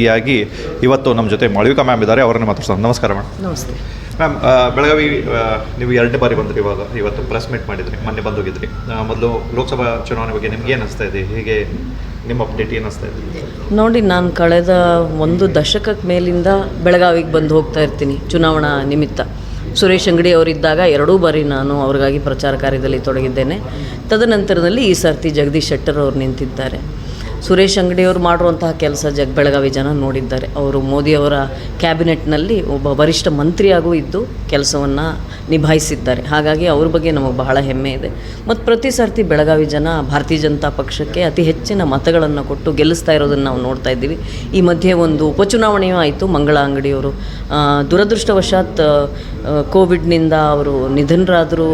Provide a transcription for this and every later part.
ಹೀಗಾಗಿ ಇವತ್ತು ನಮ್ಮ ಜೊತೆ ಮಾಳವಿಕಾ ಮ್ಯಾಮ್ ಇದ್ದಾರೆ ಅವರನ್ನು ಮಾತಾಡ್ಸೋಣ. ನಮಸ್ಕಾರ ಮ್ಯಾಮ್. ನಮಸ್ತೆ. ಮ್ಯಾಮ್ ಬೆಳಗಾವಿ ನೀವು ಎರಡನೇ ಬಾರಿ ಬಂದ್ರಿ ಇವಾಗ ಇವತ್ತು ಪ್ರೆಸ್ ಮೀಟ್ ಮಾಡಿದ್ರಿ ಮೊನ್ನೆ ಬಂದೋಗಿದ್ರಿ. ಹೋಗಿದ್ರಿ ಮೊದಲು ಲೋಕಸಭಾ ಚುನಾವಣೆ ಬಗ್ಗೆ ನಿಮ್ಗೆ ಏನು ಅನಿಸ್ತಾ ಇದೆ? ಹೇಗೆ ನಿಮ್ಮ ಅಪ್ಡೇಟ್ ಏನು ಅನಿಸ್ತಾ ಇದೆ? ನೋಡಿ ನಾನು ಕಳೆದ ಒಂದು ದಶಕಕ್ಕೆ ಮೇಲಿಂದ ಬೆಳಗಾವಿಗೆ ಬಂದು ಹೋಗ್ತಾ ಇರ್ತೀನಿ ಚುನಾವಣಾ ನಿಮಿತ್ತ. ಸುರೇಶ್ ಅಂಗಡಿ ಅವರಿದ್ದಾಗ ಎರಡೂ ಬಾರಿ ನಾನು ಅವ್ರಿಗಾಗಿ ಪ್ರಚಾರ ಕಾರ್ಯದಲ್ಲಿ ತೊಡಗಿದ್ದೇನೆ. ತದನಂತರದಲ್ಲಿ ಈ ಸರ್ತಿ ಜಗದೀಶ್ ಶೆಟ್ಟರ್ ಅವರು ನಿಂತಿದ್ದಾರೆ. ಸುರೇಶ್ ಅಂಗಡಿಯವರು ಮಾಡಿರುವಂತಹ ಕೆಲಸ ಜಗ್ ಬೆಳಗಾವಿ ಜನ ನೋಡಿದ್ದಾರೆ. ಅವರು ಮೋದಿಯವರ ಕ್ಯಾಬಿನೆಟ್ನಲ್ಲಿ ಒಬ್ಬ ವರಿಷ್ಠ ಮಂತ್ರಿಯಾಗೂ ಇದ್ದು ಕೆಲಸವನ್ನು ನಿಭಾಯಿಸಿದ್ದಾರೆ. ಹಾಗಾಗಿ ಅವ್ರ ಬಗ್ಗೆ ನಮಗೆ ಬಹಳ ಹೆಮ್ಮೆ ಇದೆ. ಮತ್ತು ಪ್ರತಿ ಸರ್ತಿ ಬೆಳಗಾವಿ ಜನ ಭಾರತೀಯ ಜನತಾ ಪಕ್ಷಕ್ಕೆ ಅತಿ ಹೆಚ್ಚಿನ ಮತಗಳನ್ನು ಕೊಟ್ಟು ಗೆಲ್ಲಿಸ್ತಾ ಇರೋದನ್ನು ನಾವು ನೋಡ್ತಾ ಇದ್ದೀವಿ. ಈ ಮಧ್ಯೆ ಒಂದು ಉಪಚುನಾವಣೆಯೂ ಆಯಿತು. ಮಂಗಳ ಅಂಗಡಿಯವರು ದುರದೃಷ್ಟವಶಾತ್ ಕೋವಿಡ್ನಿಂದ ಅವರು ನಿಧನರಾದರು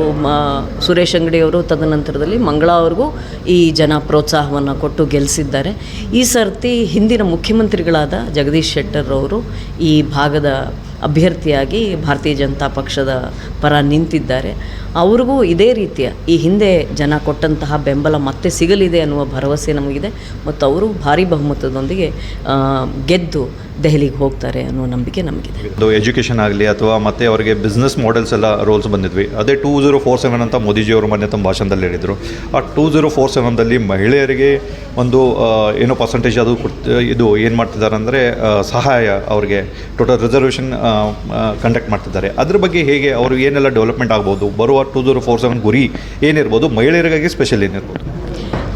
ಸುರೇಶ್ ಅಂಗಡಿಯವರು. ತದನಂತರದಲ್ಲಿ ಮಂಗಳ ಅವ್ರಿಗೂ ಈ ಜನ ಪ್ರೋತ್ಸಾಹವನ್ನು ಕೊಟ್ಟು ಗೆಲ್ಲಿಸಿದ್ದಾರೆ ಈ ಸರ್ತಿ ಹಿಂದಿನ ಮುಖ್ಯಮಂತ್ರಿಗಳಾದ ಜಗದೀಶ್ ಶೆಟ್ಟರ್ ಅವರು ಈ ಭಾಗದ ಅಭ್ಯರ್ಥಿಯಾಗಿ ಭಾರತೀಯ ಜನತಾ ಪಕ್ಷದ ಪರ ನಿಂತಿದ್ದಾರೆ. ಅವ್ರಿಗೂ ಇದೇ ರೀತಿಯ ಈ ಹಿಂದೆ ಜನ ಕೊಟ್ಟಂತಹ ಬೆಂಬಲ ಮತ್ತೆ ಸಿಗಲಿದೆ ಅನ್ನುವ ಭರವಸೆ ನಮಗಿದೆ. ಮತ್ತು ಅವರು ಭಾರಿ ಬಹುಮತದೊಂದಿಗೆ ಗೆದ್ದು ದೆಹಲಿಗೆ ಹೋಗ್ತಾರೆ ಅನ್ನೋ ನಂಬಿಕೆ ನಮಗಿದೆ. ಅದು ಎಜುಕೇಷನ್ ಆಗಲಿ ಅಥವಾ ಮತ್ತೆ ಅವರಿಗೆ ಬಿಸ್ನೆಸ್ ಮಾಡೆಲ್ಸ್ ಎಲ್ಲ ರೋಲ್ಸ್ ಬಂದಿದ್ವಿ. ಅದೇ ಟೂ ಝೀರೋ ಫೋರ್ ಸೆವೆನ್ ಅಂತ ಮೋದಿಜಿಯವರು ಮೊನ್ನೆ ತಮ್ಮ ಭಾಷಣದಲ್ಲಿ ಹೇಳಿದರು. ಆ ಟೂ ಝೀರೋ ಫೋರ್ ಸೆವೆನ್ದಲ್ಲಿ ಮಹಿಳೆಯರಿಗೆ ಒಂದು ಏನೋ ಪರ್ಸೆಂಟೇಜ್ ಅದು ಇದು ಏನು ಮಾಡ್ತಿದ್ದಾರೆ ಅಂದರೆ ಸಹಾಯ ಅವ್ರಿಗೆ ಟೋಟಲ್ ರಿಸರ್ವೇಷನ್ ಕಂಡಕ್ಟ್ ಮಾಡ್ತಿದ್ದಾರೆ. ಅದ್ರ ಬಗ್ಗೆ ಹೇಗೆ ಅವರು ಏನೆಲ್ಲ ಡೆವಲಪ್ಮೆಂಟ್ ಆಗ್ಬೋದು? ಬರುವ ಟೂ ಜೀರೋ ಫೋರ್ ಸೆವೆನ್ ಗುರಿ ಏನಿರ್ಬೋದು? ಮಹಿಳೆಯರಿಗಾಗಿ ಸ್ಪೆಷಲ್ ಏನಿರ್ಬೋದು?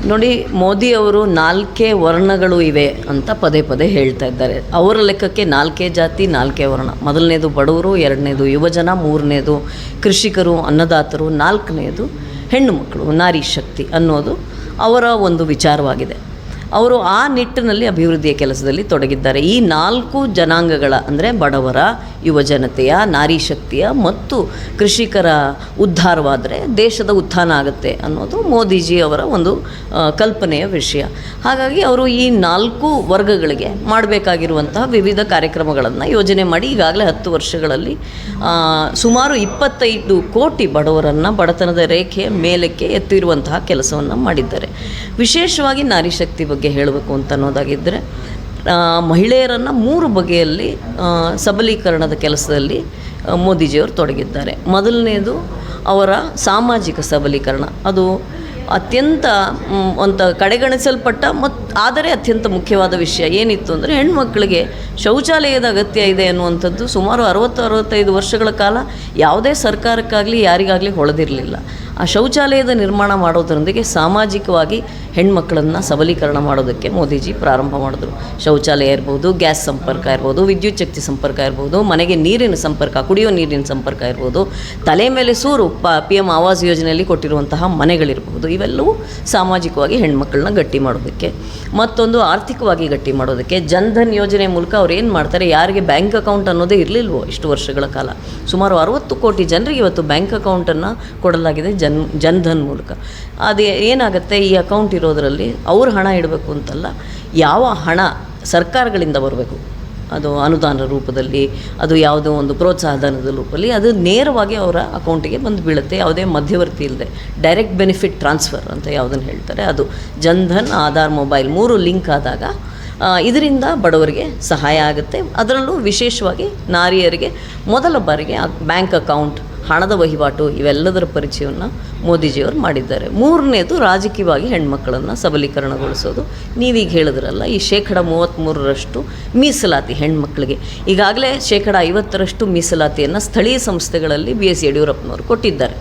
ನೋಡಿ, ಮೋದಿ ಅವರು ನಾಲ್ಕೇ ವರ್ಣಗಳು ಇವೆ ಅಂತ ಪದೇ ಪದೇ ಹೇಳ್ತಾ ಇದ್ದಾರೆ. ಅವರ ಲೆಕ್ಕಕ್ಕೆ ನಾಲ್ಕೇ ಜಾತಿ, ನಾಲ್ಕೇ ವರ್ಣ. ಮೊದಲನೇದು ಬಡವರು, ಎರಡನೇದು ಯುವಜನ, ಮೂರನೇದು ಕೃಷಿಕರು, ಅನ್ನದಾತರು, ನಾಲ್ಕನೇದು ಹೆಣ್ಣು ಮಕ್ಕಳು, ನಾರಿ ಶಕ್ತಿ ಅನ್ನೋದು ಅವರ ಒಂದು ವಿಚಾರವಾಗಿದೆ. ಅವರು ಆ ನಿಟ್ಟಿನಲ್ಲಿ ಅಭಿವೃದ್ಧಿಯ ಕೆಲಸದಲ್ಲಿ ತೊಡಗಿದ್ದಾರೆ. ಈ ನಾಲ್ಕು ಜನಾಂಗಗಳ ಅಂದರೆ ಬಡವರ ಯುವಜನತೆಯ ನಾರಿ ಶಕ್ತಿಯ ಮತ್ತು ಕೃಷಿಕರ ಉದ್ಧಾರವಾದರೆ ದೇಶದ ಉತ್ಥಾನ ಆಗುತ್ತೆ ಅನ್ನೋದು ಮೋದಿಜಿ ಅವರ ಒಂದು ಕಲ್ಪನೆಯ ವಿಷಯ. ಹಾಗಾಗಿ ಅವರು ಈ ನಾಲ್ಕು ವರ್ಗಗಳಿಗೆ ಮಾಡಬೇಕಾಗಿರುವಂತಹ ವಿವಿಧ ಕಾರ್ಯಕ್ರಮಗಳನ್ನು ಯೋಜನೆ ಮಾಡಿ ಈಗಾಗಲೇ ಹತ್ತು ವರ್ಷಗಳಲ್ಲಿ ಸುಮಾರು ಇಪ್ಪತ್ತೈದು ಕೋಟಿ ಬಡವರನ್ನು ಬಡತನದ ರೇಖೆಯ ಮೇಲಕ್ಕೆ ಎತ್ತಿರುವಂತಹ ಕೆಲಸವನ್ನು ಮಾಡಿದ್ದಾರೆ. ವಿಶೇಷವಾಗಿ ನಾರಿ ಶಕ್ತಿ ಬಗ್ಗೆ ಹೇಳಬೇಕು ಅಂತ ಅನ್ನೋದಾಗಿದ್ದರೆ ಮಹಿಳೆಯರನ್ನು ಮೂರು ಬಗೆಯಲ್ಲಿ ಸಬಲೀಕರಣದ ಕೆಲಸದಲ್ಲಿ ಮೋದಿಜಿಯವರು ತೊಡಗಿದ್ದಾರೆ. ಮೊದಲನೇದು ಅವರ ಸಾಮಾಜಿಕ ಸಬಲೀಕರಣ. ಅದು ಅತ್ಯಂತ ಒಂದು ಕಡೆಗಣಿಸಲ್ಪಟ್ಟ ಮತ್ತು ಆದರೆ ಅತ್ಯಂತ ಮುಖ್ಯವಾದ ವಿಷಯ ಏನಿತ್ತು ಅಂದರೆ, ಹೆಣ್ಮಕ್ಳಿಗೆ ಶೌಚಾಲಯದ ಅಗತ್ಯ ಇದೆ ಅನ್ನುವಂಥದ್ದು ಸುಮಾರು ಅರವತ್ತು, ಅರವತ್ತೈದು ವರ್ಷಗಳ ಕಾಲ ಯಾವುದೇ ಸರ್ಕಾರಕ್ಕಾಗಲಿ ಯಾರಿಗಾಗಲಿ ಹೊಳೆದಿರಲಿಲ್ಲ. ಆ ಶೌಚಾಲಯದ ನಿರ್ಮಾಣ ಮಾಡೋದರೊಂದಿಗೆ ಸಾಮಾಜಿಕವಾಗಿ ಹೆಣ್ಮಕ್ಕಳನ್ನು ಸಬಲೀಕರಣ ಮಾಡೋದಕ್ಕೆ ಮೋದಿಜಿ ಪ್ರಾರಂಭ ಮಾಡಿದ್ರು. ಶೌಚಾಲಯ ಇರ್ಬೋದು, ಗ್ಯಾಸ್ ಸಂಪರ್ಕ ಇರ್ಬೋದು, ವಿದ್ಯುತ್ ಶಕ್ತಿ ಸಂಪರ್ಕ ಇರ್ಬೋದು, ಮನೆಗೆ ನೀರಿನ ಸಂಪರ್ಕ, ಕುಡಿಯೋ ನೀರಿನ ಸಂಪರ್ಕ ಇರ್ಬೋದು, ತಲೆ ಮೇಲೆ ಸೂರು ಪ ಪಿ ಎಂ ಆವಾಸ್ ಯೋಜನೆಯಲ್ಲಿ ಕೊಟ್ಟಿರುವಂತಹ ಮನೆಗಳಿರ್ಬೋದು, ಇವೆಲ್ಲವೂ ಸಾಮಾಜಿಕವಾಗಿ ಹೆಣ್ಮಕ್ಳನ್ನ ಗಟ್ಟಿ ಮಾಡೋದಕ್ಕೆ, ಮತ್ತೊಂದು ಆರ್ಥಿಕವಾಗಿ ಗಟ್ಟಿ ಮಾಡೋದಕ್ಕೆ ಜನ್ಧನ್ ಯೋಜನೆ ಮೂಲಕ ಅವ್ರು ಏನು ಮಾಡ್ತಾರೆ, ಯಾರಿಗೆ ಬ್ಯಾಂಕ್ ಅಕೌಂಟ್ ಅನ್ನೋದೇ ಇರಲಿಲ್ವೋ ಇಷ್ಟು ವರ್ಷಗಳ ಕಾಲ. ಸುಮಾರು ಅರವತ್ತು ಕೋಟಿ ಜನರಿಗೆ ಇವತ್ತು ಬ್ಯಾಂಕ್ ಅಕೌಂಟನ್ನು ಕೊಡಲಾಗಿದೆ ಜನ್ ಜನ್ಧನ್ ಮೂಲಕ. ಅದು ಏನಾಗುತ್ತೆ, ಈ ಅಕೌಂಟ್ ಇರೋದರಲ್ಲಿ ಅವ್ರ ಹಣ ಇಡಬೇಕು ಅಂತಲ್ಲ, ಯಾವ ಹಣ ಸರ್ಕಾರಗಳಿಂದ ಬರಬೇಕು? ಅದು ಅನುದಾನ ರೂಪದಲ್ಲಿ, ಅದು ಯಾವುದೋ ಒಂದು ಪ್ರೋತ್ಸಾಹಧನದ ರೂಪದಲ್ಲಿ, ಅದು ನೇರವಾಗಿ ಅವರ ಅಕೌಂಟಿಗೆ ಬಂದು ಬೀಳುತ್ತೆ. ಯಾವುದೇ ಮಧ್ಯವರ್ತಿ ಇಲ್ಲದೆ, ಡೈರೆಕ್ಟ್ ಬೆನಿಫಿಟ್ ಟ್ರಾನ್ಸ್ಫರ್ ಅಂತ ಯಾವುದನ್ನು ಹೇಳ್ತಾರೆ, ಅದು ಜನ್ಧನ್ ಆಧಾರ್ ಮೊಬೈಲ್ ಮೂರು ಲಿಂಕ್ ಆದಾಗ ಇದರಿಂದ ಬಡವರಿಗೆ ಸಹಾಯ ಆಗುತ್ತೆ. ಅದರಲ್ಲೂ ವಿಶೇಷವಾಗಿ ನಾರಿಯರಿಗೆ ಮೊದಲ ಬಾರಿಗೆ ಬ್ಯಾಂಕ್ ಅಕೌಂಟ್ ಹಣದ ವಹಿವಾಟು ಇವೆಲ್ಲದರ ಪರಿಚಯವನ್ನು ಮೋದಿಜಿಯವರು ಮಾಡಿದ್ದಾರೆ. ಮೂರನೇದು ರಾಜಕೀಯವಾಗಿ ಹೆಣ್ಮಕ್ಕಳನ್ನು ಸಬಲೀಕರಣಗೊಳಿಸೋದು. ನೀವೀಗ ಹೇಳಿದ್ರಲ್ಲ, ಈ ಶೇಕಡ ಮೂವತ್ತ್ಮೂರರಷ್ಟು ಮೀಸಲಾತಿ ಹೆಣ್ಮಕ್ಳಿಗೆ. ಈಗಾಗಲೇ ಶೇಕಡ ಐವತ್ತರಷ್ಟು ಮೀಸಲಾತಿಯನ್ನು ಸ್ಥಳೀಯ ಸಂಸ್ಥೆಗಳಲ್ಲಿ ಬಿ ಎಸ್ ಯಡಿಯೂರಪ್ಪನವರು ಕೊಟ್ಟಿದ್ದಾರೆ.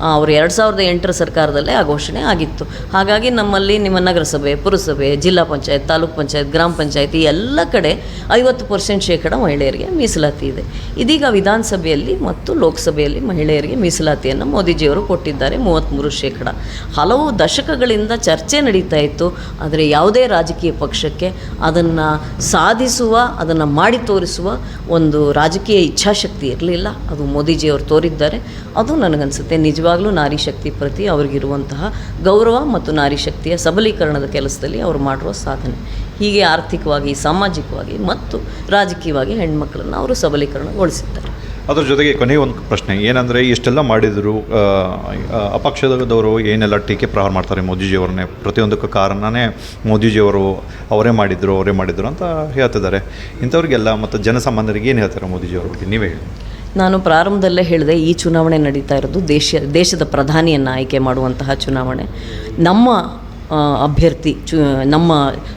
ಅವರು ಎರಡು ಸಾವಿರದ ಎಂಟರ ಸರ್ಕಾರದಲ್ಲೇ ಆ ಘೋಷಣೆ ಆಗಿತ್ತು. ಹಾಗಾಗಿ ನಮ್ಮಲ್ಲಿ ನಿಮ್ಮ ನಗರಸಭೆ, ಪುರಸಭೆ, ಜಿಲ್ಲಾ ಪಂಚಾಯತ್, ತಾಲೂಕ್ ಪಂಚಾಯತ್, ಗ್ರಾಮ ಪಂಚಾಯತಿ ಎಲ್ಲ ಕಡೆ ಐವತ್ತು ಪರ್ಸೆಂಟ್ ಶೇಕಡ ಮಹಿಳೆಯರಿಗೆ ಮೀಸಲಾತಿ ಇದೆ. ಇದೀಗ ವಿಧಾನಸಭೆಯಲ್ಲಿ ಮತ್ತು ಲೋಕಸಭೆಯಲ್ಲಿ ಮಹಿಳೆಯರಿಗೆ ಮೀಸಲಾತಿಯನ್ನು ಮೋದಿಜಿಯವರು ಕೊಟ್ಟಿದ್ದಾರೆ ಮೂವತ್ತ್ಮೂರು ಶೇಕಡ. ಹಲವು ದಶಕಗಳಿಂದ ಚರ್ಚೆ ನಡೀತಾ ಇತ್ತು. ಆದರೆ ಯಾವುದೇ ರಾಜಕೀಯ ಪಕ್ಷಕ್ಕೆ ಅದನ್ನು ಸಾಧಿಸುವ, ಅದನ್ನು ಮಾಡಿ ತೋರಿಸುವ ಒಂದು ರಾಜಕೀಯ ಇಚ್ಛಾಶಕ್ತಿ ಇರಲಿಲ್ಲ. ಅದು ಮೋದಿಜಿಯವರು ತೋರಿದ್ದಾರೆ. ಅದು ನನಗನ್ಸುತ್ತೆ ನಿಜವಾಗ್ಲೂ ನಾರಿ ಶಕ್ತಿ ಪ್ರತಿ ಅವ್ರಿಗಿರುವಂತಹ ಗೌರವ ಮತ್ತು ನಾರಿ ಶಕ್ತಿಯ ಸಬಲೀಕರಣದ ಕೆಲಸದಲ್ಲಿ ಅವರು ಮಾಡಿರುವ ಸಾಧನೆ. ಹೀಗೆ ಆರ್ಥಿಕವಾಗಿ, ಸಾಮಾಜಿಕವಾಗಿ ಮತ್ತು ರಾಜಕೀಯವಾಗಿ ಹೆಣ್ಮಕ್ಳನ್ನು ಅವರು ಸಬಲೀಕರಣಗೊಳಿಸಿದ್ದಾರೆ. ಅದ್ರ ಜೊತೆಗೆ ಕೊನೆಯ ಒಂದು ಪ್ರಶ್ನೆ, ಏನಂದರೆ ಇಷ್ಟೆಲ್ಲ ಮಾಡಿದರು ಅಪಕ್ಷದವರು ಏನೆಲ್ಲ ಟೀಕೆ ಪ್ರಹಾರ ಮಾಡ್ತಾರೆ ಮೋದಿಜಿಯವ್ರನ್ನೇ? ಪ್ರತಿಯೊಂದಕ್ಕೂ ಕಾರಣನೇ ಮೋದಿಜಿಯವರು ಅವರೇ ಮಾಡಿದ್ರು ಅವರೇ ಮಾಡಿದ್ರು ಅಂತ ಹೇಳ್ತಿದ್ದಾರೆ. ಇಂಥವ್ರಿಗೆಲ್ಲ ಮತ್ತು ಜನಸಾಮಾನ್ಯರಿಗೆ ಏನು ಹೇಳ್ತಾರೆ ಮೋದಿಜಿಯವ್ರ ಬಗ್ಗೆ? ನೀವೇ ಹೇಳಿ. ನಾನು ಪ್ರಾರಂಭದಲ್ಲೇ ಹೇಳಿದೆ, ಈ ಚುನಾವಣೆ ನಡೀತಾ ಇರೋದು ದೇಶ, ದೇಶದ ಪ್ರಧಾನಿಯನ್ನು ಆಯ್ಕೆ ಮಾಡುವಂತಹ ಚುನಾವಣೆ. ನಮ್ಮ ಅಭ್ಯರ್ಥಿ, ಚು, ನಮ್ಮ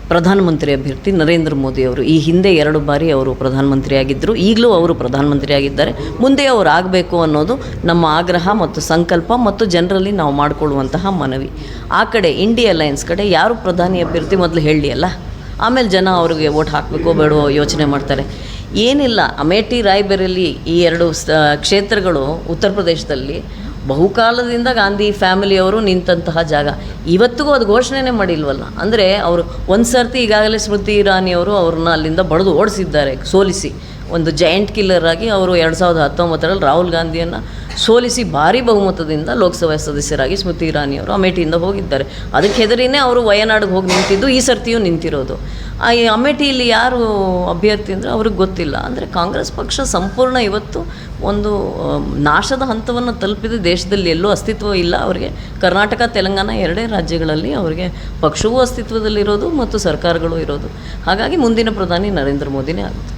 ಪ್ರಧಾನಮಂತ್ರಿ ಅಭ್ಯರ್ಥಿ ನರೇಂದ್ರ ಮೋದಿ ಅವರು, ಈ ಹಿಂದೆ ಎರಡು ಬಾರಿ ಅವರು ಪ್ರಧಾನಮಂತ್ರಿ ಆಗಿದ್ದರು ಈಗಲೂ ಅವರು ಪ್ರಧಾನಮಂತ್ರಿ ಆಗಿದ್ದಾರೆ. ಮುಂದೆ ಅವರು ಆಗಬೇಕು ಅನ್ನೋದು ನಮ್ಮ ಆಗ್ರಹ ಮತ್ತು ಸಂಕಲ್ಪ ಮತ್ತು ಜನರಲ್ಲಿ ನಾವು ಮಾಡಿಕೊಳ್ಳುವಂತಹ ಮನವಿ. ಆ ಕಡೆ ಇಂಡಿಯಾ ಅಲಯನ್ಸ್ ಕಡೆ ಯಾರು ಪ್ರಧಾನಿ ಅಭ್ಯರ್ಥಿ ಮೊದಲು ಹೇಳಿ ಅಲ್ಲ ಆಮೇಲೆ ಜನ ಅವ್ರಿಗೆ ಓಟ್ ಹಾಕಬೇಕೋ ಬೇಡವೋ ಯೋಚನೆ ಮಾಡ್ತಾರೆ. ಏನಿಲ್ಲ. ಅಮೇಠಿ ರಾಯ್ಬರೇಲಿ ಈ ಎರಡು ಕ್ಷೇತ್ರಗಳು ಉತ್ತರ ಪ್ರದೇಶದಲ್ಲಿ ಬಹುಕಾಲದಿಂದ ಗಾಂಧಿ ಫ್ಯಾಮಿಲಿಯವರು ನಿಂತಹ ಜಾಗ. ಇವತ್ತಿಗೂ ಅದು ಘೋಷಣೆನೇ ಮಾಡಿಲ್ವಲ್ಲ. ಅಂದರೆ ಅವರು ಒಂದು ಸರ್ತಿ ಈಗಾಗಲೇ ಸ್ಮೃತಿ ಇರಾನಿಯವರು ಅವ್ರನ್ನ ಅಲ್ಲಿಂದ ಬಡಿದು ಓಡಿಸಿದ್ದಾರೆ, ಸೋಲಿಸಿ. ಒಂದು ಜೈಂಟ್ ಕಿಲ್ಲರ್ ಆಗಿ ಅವರು ಎರಡು ಸಾವಿರದ ಹತ್ತೊಂಬತ್ತರಲ್ಲಿ ರಾಹುಲ್ ಗಾಂಧಿಯನ್ನು ಸೋಲಿಸಿ ಭಾರಿ ಬಹುಮತದಿಂದ ಲೋಕಸಭಾ ಸದಸ್ಯರಾಗಿ ಸ್ಮೃತಿ ಇರಾನಿಯವರು ಅಮೇಠಿಯಿಂದ ಹೋಗಿದ್ದಾರೆ. ಅದಕ್ಕೆ ಹೆದರಿನೇ ಅವರು ವಯನಾಡಿಗೆ ಹೋಗಿ ನಿಂತಿದ್ದು, ಈ ಸರ್ತಿಯೂ ನಿಂತಿರೋದು. ಆ ಈ ಅಮೇಠಿಯಲ್ಲಿ ಯಾರು ಅಭ್ಯರ್ಥಿ ಅಂದರೆ ಅವ್ರಿಗೆ ಗೊತ್ತಿಲ್ಲ. ಅಂದರೆ ಕಾಂಗ್ರೆಸ್ ಪಕ್ಷ ಸಂಪೂರ್ಣ ಇವತ್ತು ಒಂದು ನಾಶದ ಹಂತವನ್ನು ತಲುಪಿದ. ದೇಶದಲ್ಲಿ ಎಲ್ಲೂ ಅಸ್ತಿತ್ವ ಇಲ್ಲ. ಅವರಿಗೆ ಕರ್ನಾಟಕ, ತೆಲಂಗಾಣ ಎರಡೇ ರಾಜ್ಯಗಳಲ್ಲಿ ಅವರಿಗೆ ಪಕ್ಷವೂ ಅಸ್ತಿತ್ವದಲ್ಲಿರೋದು ಮತ್ತು ಸರ್ಕಾರಗಳು ಇರೋದು. ಹಾಗಾಗಿ ಮುಂದಿನ ಪ್ರಧಾನಿ ನರೇಂದ್ರ ಮೋದಿನೇ ಆಗುತ್ತೆ.